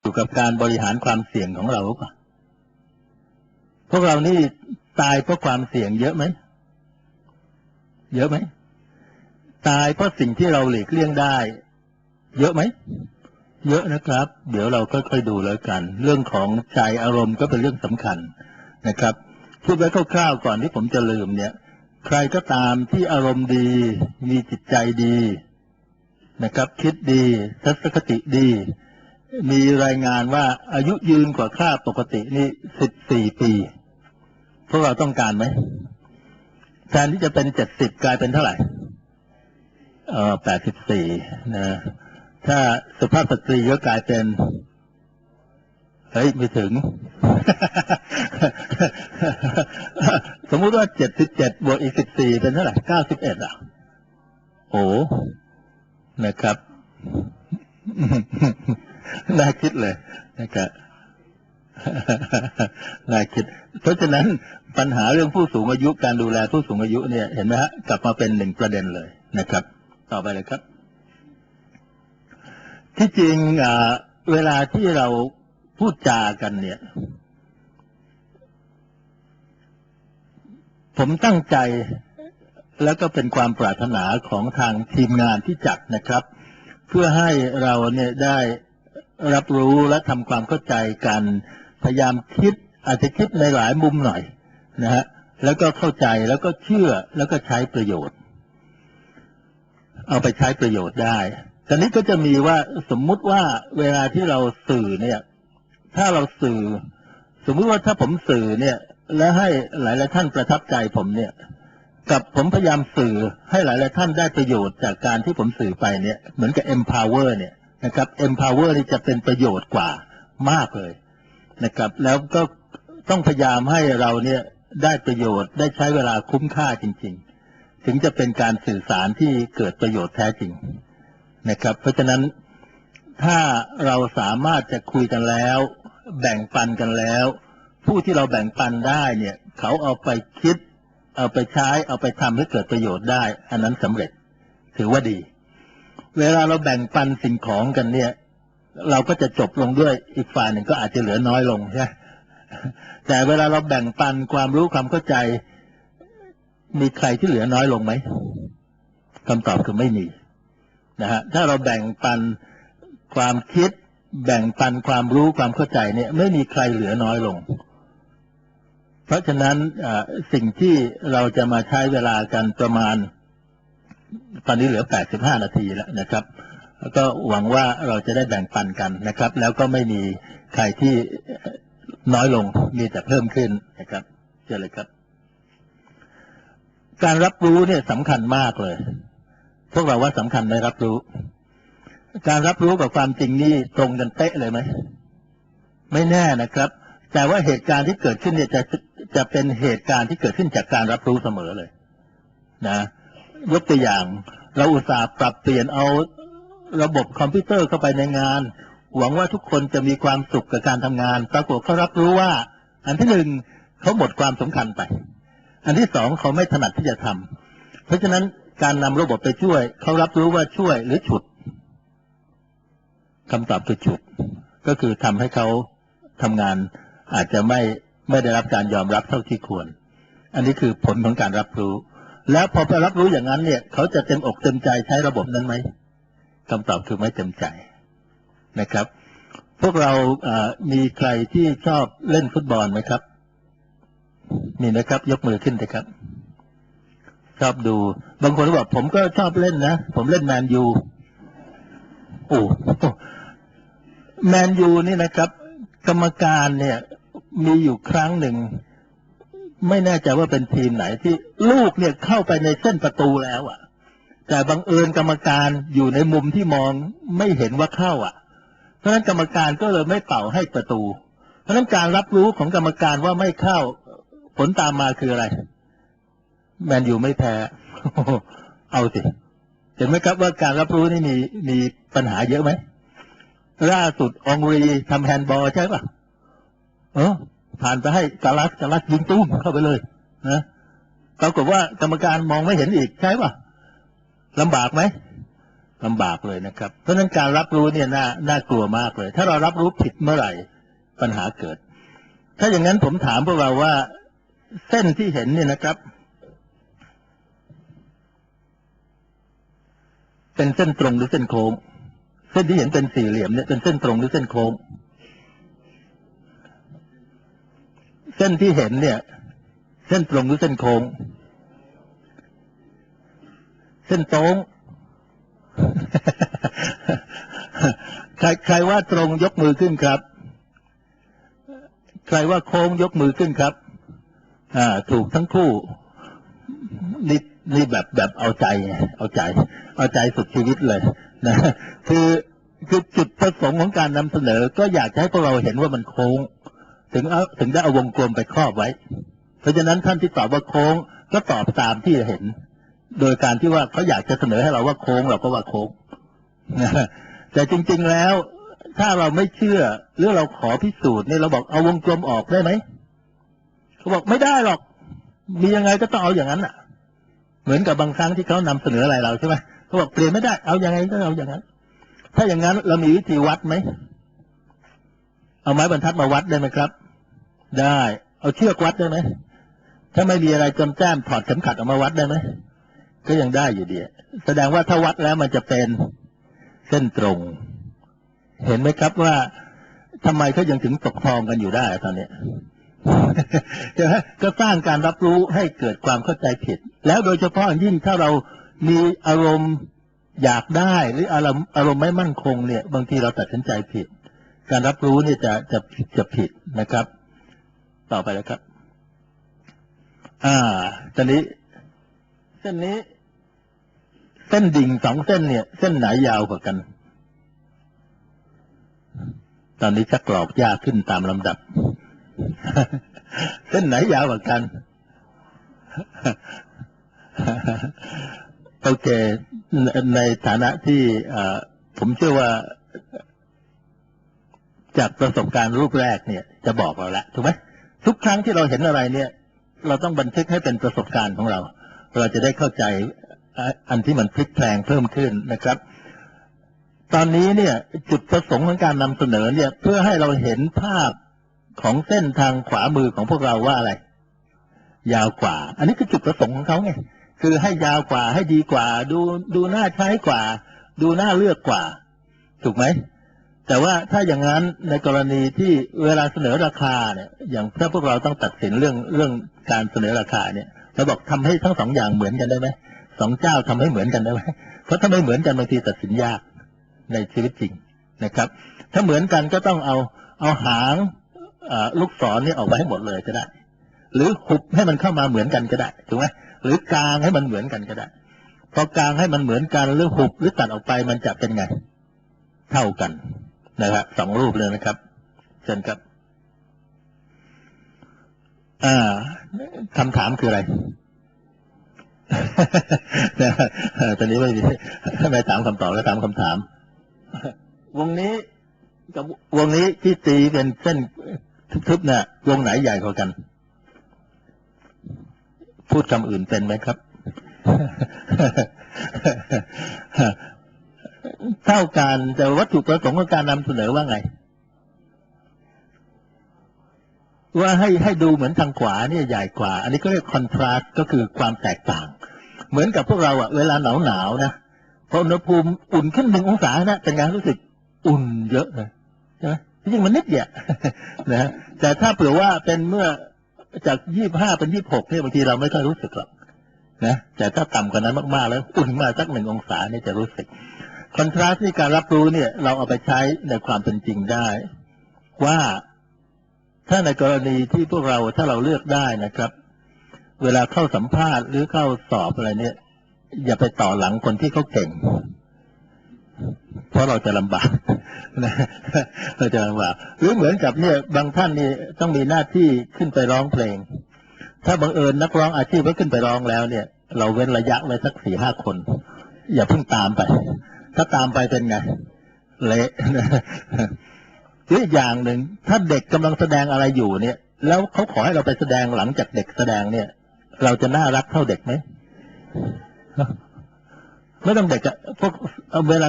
อยู่กับการบริหารความเสี่ยงของเราหรือเปล่าพวกเรานี่ตายเพราะความเสี่ยงเยอะไหม เยอะไหม ตายเพราะสิ่งที่เราหลีกเลี่ยงได้ เยอะไหม เยอะนะครับ เดี๋ยวเราค่อยๆดูแล้วกัน เรื่องของใจอารมณ์ก็เป็นเรื่องสำคัญนะครับ พูดไว้คร่าวๆก่อนที่ผมจะลืมเนี่ย ใครก็ตามที่อารมณ์ดี มีจิตใจดีนะครับ คิดดี ทัศนคติดี มีรายงานว่าอายุยืนกว่าค่าปกตินี่สิบสี่ปีพวกเราต้องการไหมแทนที่จะเป็นเจ็ดสิบกลายเป็นเท่าไหร่เออแปดสิบสี่นะ ถ้าสุภาพสตรีก็กลายเป็น เฮ้ย ไม่ถึง สมมุติว่าเจ็ดสิบเจ็ดบวกอีกสิบสี่เป็นเท่าไหร่เก้าสิบเอ็ดอะ โอ้นะครับ น่าคิดเลยนะครับน่าคิด เพราะฉะนั้นปัญหาเรื่องผู้สูงอายุการดูแลผู้สูงอายุเนี่ยเห็นไหมฮะกลับมาเป็นหนึ่งประเด็นเลยนะครับ ต่อไปเลยครับ ที่จริงเวลาที่เราพูดจากันเนี่ย ผมตั้งใจแล้วก็เป็นความปรารถนาของทางทีมงานที่จัดนะครับ เพื่อให้เราเนี่ยได้ รับรู้และทำความเข้าใจกัน พยายามคิดอาจจะคิดในหลายมุมหน่อยนะฮะแล้วก็เข้าใจแล้วก็เชื่อแล้วก็ใช้ประโยชน์ เอาไปใช้ประโยชน์ได้ตอนนี้ก็จะมีว่าสมมุติว่าเวลาที่เราสื่อเนี่ย ถ้าเราสื่อ สมมุติว่าถ้าผมสื่อเนี่ย แล้วให้หลายหลายท่านประทับใจผมเนี่ย กับผมพยายามสื่อให้หลายหลายท่านได้ประโยชน์จากการที่ผมสื่อไปเนี่ย เหมือนกับ empower เนี่ย นะครับ empower นี่จะเป็นประโยชน์กว่ามากเลยนะครับ แล้วก็ต้องพยายามให้เราเนี่ยได้ประโยชน์ได้ใช้เวลาคุ้มค่าจริง ๆ ถึงจะเป็นการสื่อสารที่เกิดประโยชน์แท้จริงนะครับ เพราะฉะนั้นถ้าเราสามารถจะคุยกันแล้ว แบ่งปันกันแล้ว ผู้ที่เราแบ่งปันได้เนี่ย เขาเอาไปคิด เอาไปใช้ เอาไปทำให้เกิดประโยชน์ได้ อันนั้นสำเร็จถือว่าดี เวลาเราแบ่งปันสิ่งของกันเนี่ย เราก็จะจบลงด้วยอีกฝ่ายหนึ่งก็อาจจะเหลือน้อยลงใช่ไหมแต่เวลาเราแบ่งปันความรู้ความเข้าใจ มีใครที่เหลือน้อยลงไหมคำตอบคือไม่มีนะฮะถ้าเราแบ่งปันความคิด แบ่งปันความรู้ความเข้าใจเนี่ย ไม่มีใครเหลือน้อยลง เพราะฉะนั้นสิ่งที่เราจะมาใช้เวลากันประมาณ ตอนนี้เหลือ 85 นาทีแล้วนะครับแล้วก็หวังว่าเราจะได้แบ่งปันกันนะครับ แล้วก็ไม่มีใครที่น้อยลงมีแต่เพิ่มขึ้นนะครับเชิญเลยครับ การรับรู้เนี่ยสำคัญมากเลย พวกเราว่าสำคัญไหมรับรู้ การรับรู้กับความจริงนี่ตรงกันเป๊ะเลยไหมไม่แน่นะครับ แต่ว่าเหตุการณ์ที่เกิดขึ้นเนี่ยจะจะเป็นเหตุการณ์ที่เกิดขึ้นจากการรับรู้เสมอเลย นะ ยกตัวอย่าง เราอุตส่าห์ปรับเปลี่ยนเอาระบบคอมพิวเตอร์เข้าไปในงาน หวังว่าทุกคนจะมีความสุขกับการทำงาน ปรากฏเขารับรู้ว่า อันที่หนึ่งเขาหมดความสำคัญไป อันที่สองเขาไม่ถนัดที่จะทำเพราะฉะนั้นการนำระบบไปช่วย เขารับรู้ว่าช่วยหรือฉุดคำตอบคือฉุด ก็คือทำให้เขาทำงาน อาจจะไม่ไม่ได้รับการยอมรับเท่าที่ควร อันนี้คือผลของการรับรู้ แล้วพอไปรับรู้อย่างนั้นเนี่ย เขาจะเต็มอกเต็มใจใช้ระบบนั้นไหมคำตอบคือไม่เต็มใจนะครับ พวกเรามีใครที่ชอบเล่นฟุตบอลไหมครับมีนะครับ ยกมือขึ้นเลยครับ ชอบดู บางคนบอกผมก็ชอบเล่นนะผมเล่นแมนยูโอ้แมนยูนี่นะครับ กรรมการเนี่ย มีอยู่ครั้งหนึ่ง ไม่แน่ใจว่าเป็นทีมไหนที่ลูกเนี่ยเข้าไปในเส้นประตูแล้วอะ่ะ แต่บังเอิญกรรมการอยู่ในมุมที่มองไม่เห็นว่าเข้าอะ เพราะฉะนั้นกรรมการก็เลยไม่เป่าให้ประตู เพราะฉะนั้นการรับรู้ของกรรมการว่าไม่เข้า ผลตามมาคืออะไร แมนยูไม่แพ้เอาสิเห็นไหมครับว่าการรับรู้นี่มีมีปัญหาเยอะไหมล่าสุดองรีทำแฮนด์บอลใช่ปะเออ ผ่านไปให้กาลัสกาลัสยิงตุ้มเข้าไปเลยนะปรากฏว่ากรรมการมองไม่เห็นอีกใช่ปะลำบากไหมลำบากเลยนะครับ เพราะฉะนั้นการรับรู้เนี่ยน่าน่ากลัวมากเลย ถ้าเรารับรู้ผิดเมื่อไหร่ปัญหาเกิด ถ้าอย่างนั้นผมถามพวกเราว่าเส้นที่เห็นเนี่ยนะครับ เป็นเส้นตรงหรือเส้นโค้ง เส้นที่เห็นเป็นสี่เหลี่ยมเนี่ยเป็นเส้นตรงหรือเส้นโค้ง เส้นที่เห็นเนี่ย เส้นตรงหรือเส้นโค้ง เส้นตรงใครใครว่าตรงยกมือขึ้นครับ ใครว่าโค้งยกมือขึ้นครับ อ่า ถูกทั้งคู่นี่นี่แบบแบบเอาใจ เอาใจ เอาใจสุดชีวิตเลยนะคือคือจุดประสงค์ของการนำเสนอ ก็อยากให้พวกเราเห็นว่ามันโค้ง ถึงเอาถึงได้เอาวงกลมไปครอบไว้ เพราะฉะนั้นท่านที่ตอบว่าโค้งก็ตอบตามที่เห็น โดยการที่ว่าเขาอยากจะเสนอให้เราว่าโค้งเราก็ว่าโค้งแต่จริง ๆแล้ว ถ้าเราไม่เชื่อหรือเราขอพิสูจน์เนี่ยเราบอกเอาวงกลมออกได้ไหมเขาบอกไม่ได้หรอก มียังไงก็ต้องเอาอย่างนั้นอะ เหมือนกับบางครั้งที่เขานำเสนออะไรเราใช่ไหมเขาบอกเปลี่ยนไม่ได้เอาอย่างไงก็เอาอย่างนั้น ถ้าอย่างนั้นเรามีวิธีวัดไหม เอาไม้บรรทัดมาวัดได้ไหมครับ ได้ เอาเชือกวัดได้ไหมถ้าไม่มีอะไรจำแจ้มถอดเข็มขัดออกมาวัดได้ไหมก็ยังได้อยู่ดีแสดงว่าถ้าวัดแล้วมันจะเป็นเส้นตรง เห็นไหมครับว่าทำไมเขายังถึงตกคลองกันอยู่ได้ตอนเนี้ยใช่ไหมก็สร้างการรับรู้ให้เกิดความเข้าใจผิด แล้วโดยเฉพาะยิ่งถ้าเรามีอารมณ์อยากได้หรืออารมณ์อารมณ์ไม่มั่นคงเนี่ย บางทีเราตัดสินใจผิด การรับรู้เนี่ยจะจะจะผิดนะครับ ต่อไปแล้วครับ อ่าตอนนี้เส้นนี้ เส้นดิ่งสองเส้นเนี่ย เส้นไหนยาวกว่ากัน ตอนนี้ชักรอกยากขึ้นตามลำดับ เส้นไหนยาวกว่ากันโอเค ในในฐานะที่ผมเชื่อว่า จากประสบการณ์รูปแรกเนี่ยจะบอกเราแล้วถูกไหมทุกครั้งที่เราเห็นอะไรเนี่ย เราต้องบันทึกให้เป็นประสบการณ์ของเรา เราจะได้เข้าใจอันที่มันพลิกแพลงเพิ่มขึ้นนะครับ ตอนนี้เนี่ย จุดประสงค์ของการนำเสนอเนี่ย เพื่อให้เราเห็นภาพของเส้นทางขวามือของพวกเราว่าอะไร ยาวกว่า อันนี้คือจุดประสงค์ของเขาไงคือให้ยาวกว่าให้ดีกว่า ดูดูน่าใช้กว่า ดูน่าเลือกกว่า ถูกไหม แต่ว่าถ้าอย่างนั้นในกรณีที่เวลาเสนอราคาเนี่ยอย่างถ้าพวกเราต้องตัดสินเรื่องเรื่องการเสนอราคาเนี่ยเราบอกทำให้ทั้งสองอย่างเหมือนกันได้ไหมสองเจ้าทำให้เหมือนกันได้ไหมเพราะถ้าไม่เหมือนกันบางทีตัดสินยากในชีวิตจริงนะครับ ถ้าเหมือนกันก็ต้องเอาเอาหางลูกศรนี่ออกไปให้หมดเลยก็ได้ หรือหุบให้มันเข้ามาเหมือนกันก็ได้ถูกไหมหรือกลางให้มันเหมือนกันก็ได้พอกลางให้มันเหมือนกันหรือหุบหรือตัดออกไปมันจะเป็นไง เท่ากัน นะครับสองรูปเลยนะครับเชิญครับ อ่าคำถามคืออะไรตอนนี้ไม่มีไม่ถามคำตอบแล้วถามคำถาม วงนี้กับวงนี้ที่ตีเป็นเส้นทึบๆเนี่ยวงไหนใหญ่กว่ากัน พูดคำอื่นเป็นไหมครับ เท่ากันแต่วัตถุประสงค์ของการนำเสนอว่าไง ว่าให้ให้ดูเหมือนทางขวาเนี่ยใหญ่กว่า อันนี้ก็เรียกคอนทราสต์ก็คือความแตกต่าง เหมือนกับพวกเราอะเวลาหนาวหนาวนะพออุณหภูมิอุ่นขึ้นหนึ่งองศานะเป็นไงรู้สึกอุ่นเยอะเลยใช่ไหมจริงมันนิดเดียวนะแต่ถ้าเผื่อว่าเป็นเมื่อจากยี่บห้าเป็นยี่บหกเนี่ยบางทีเราไม่ค่อยรู้สึกหรอกนะแต่ถ้าต่ำกว่านั้นมากๆแล้วอุ่นมาสักหนึ่งองศาเนี่ยจะรู้สึก คอนทราสต์ในการรับรู้เนี่ย เราเอาไปใช้ในความเป็นจริงได้ ว่าถ้าในกรณีที่พวกเราถ้าเราเลือกได้นะครับ เวลาเข้าสัมภาษณ์หรือเข้าสอบอะไรเนี่ย อย่าไปต่อหลังคนที่เขาเก่ง เพราะเราจะลำบากนะเราจะลำบากหรือเหมือนกับเนี่ย บางท่านนี่ต้องมีหน้าที่ขึ้นไปร้องเพลง ถ้าบังเอิญนักร้องอาชีพไว้ขึ้นไปร้องแล้วเนี่ย เราเว้นระยะไว้สักสี่ห้าคน อย่าเพิ่งตามไป ถ้าตามไปเป็นไง เละหรืออีกอย่างหนึ่งถ้าเด็กกำลังแสดงอะไรอยู่เนี่ย แล้วเขาขอให้เราไปแสดงหลังจากเด็กแสดงเนี่ย เราจะน่ารักเท่าเด็กไหมไม่ต้องเด็กอะพวกเเวลาก็